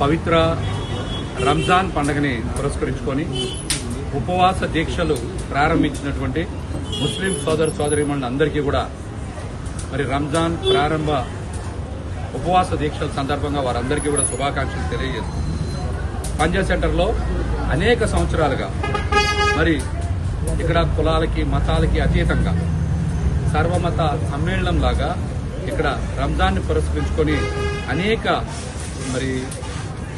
పవిత్ర రంజాన్ పండుగని పురస్కరించుకొని ఉపవాస దీక్షలు ప్రారంభించినటువంటి ముస్లిం సోదర సోదరిమణులు అందరికీ కూడా మరి రంజాన్ ప్రారంభ ఉపవాస దీక్షల సందర్భంగా వారందరికీ కూడా శుభాకాంక్షలు తెలియజేస్తుంది పంజా సెంటర్లో అనేక సంవత్సరాలుగా మరి ఇక్కడ కులాలకి మతాలకి అతీతంగా సర్వమత సమ్మేళనం లాగా ఇక్కడ రంజాన్ని పురస్కరించుకొని అనేక మరి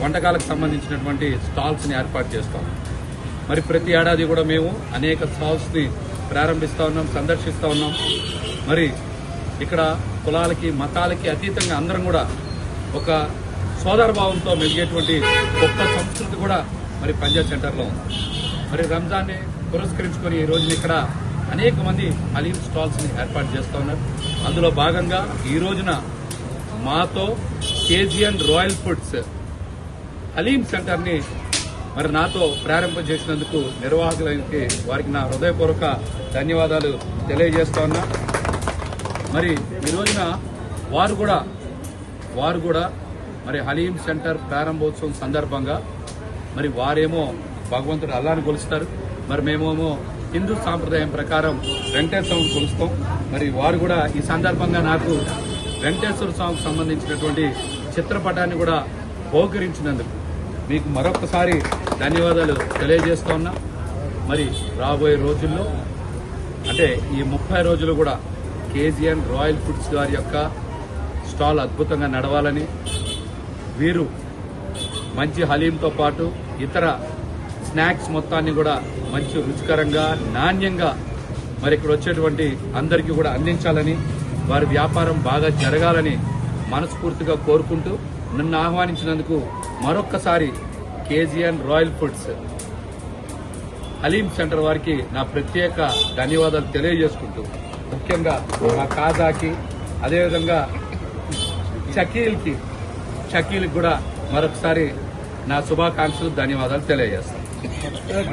వంటకాలకు సంబంధించినటువంటి స్టాల్స్ని ఏర్పాటు చేస్తాం. మరి ప్రతి ఏడాది కూడా మేము అనేక స్టాల్స్ని ప్రారంభిస్తూ ఉన్నాం సందర్శిస్తూ ఉన్నాం. మరి ఇక్కడ కులాలకి మతాలకి అతీతంగా అందరం కూడా ఒక సోదరభావంతో మెలిగేటువంటి గొప్ప సంస్కృతి కూడా మరి పంజాబ్ సెంటర్లో ఉంది. మరి రంజాన్ని పురస్కరించుకొని ఈ రోజున ఇక్కడ అనేక మంది హలీం స్టాల్స్ని ఏర్పాటు చేస్తూ ఉన్నారు. అందులో భాగంగా ఈ రోజున మాతో కేజీఎన్ రాయల్ ఫుడ్స్ హలీం సెంటర్ని మరి నాతో ప్రారంభం చేసినందుకు నిర్వాహకులకి వారికి నా హృదయపూర్వక ధన్యవాదాలు తెలియజేస్తా ఉన్నా. మరి ఈ రోజున వారు కూడా వారు కూడా మరి హలీం సెంటర్ ప్రారంభోత్సవం సందర్భంగా మరి వారేమో భగవంతుడు అల్లాను కొలుస్తారు. మరి మేమేమో హిందూ సాంప్రదాయం ప్రకారం వెంకటేశ్వర స్వామి కొలుస్తాం. మరి వారు కూడా ఈ సందర్భంగా నాకు వెంకటేశ్వర స్వామికి సంబంధించినటువంటి చిత్రపటాన్ని కూడా బహుకరించినందుకు మీకు మరొకసారి ధన్యవాదాలు తెలియజేస్తా ఉన్నా. మరి రాబోయే రోజుల్లో అంటే ఈ ముప్పై రోజులు కూడా కేజీఎన్ రాయల్ ఫుడ్స్ గారి యొక్క స్టాల్ అద్భుతంగా నడవాలని వీరు మంచి హలీంతో పాటు ఇతర స్నాక్స్ మొత్తాన్ని కూడా మంచి రుచికరంగా నాణ్యంగా మరి ఇక్కడ వచ్చేటువంటి అందరికీ కూడా అందించాలని వారి వ్యాపారం బాగా జరగాలని మనస్ఫూర్తిగా కోరుకుంటూ నన్ను ఆహ్వానించినందుకు మరొక్కసారి KGN royal foods haleem centre వారికి నా ప్రత్యేక ధన్యవాదాలు తెలియజేసుకుంటూ ముఖ్యంగా మా కాజాకి అదేవిధంగా షకీల్కి షకీల్కి కూడా మరొకసారి నా శుభాకాంక్షలు ధన్యవాదాలు తెలియజేస్తాను.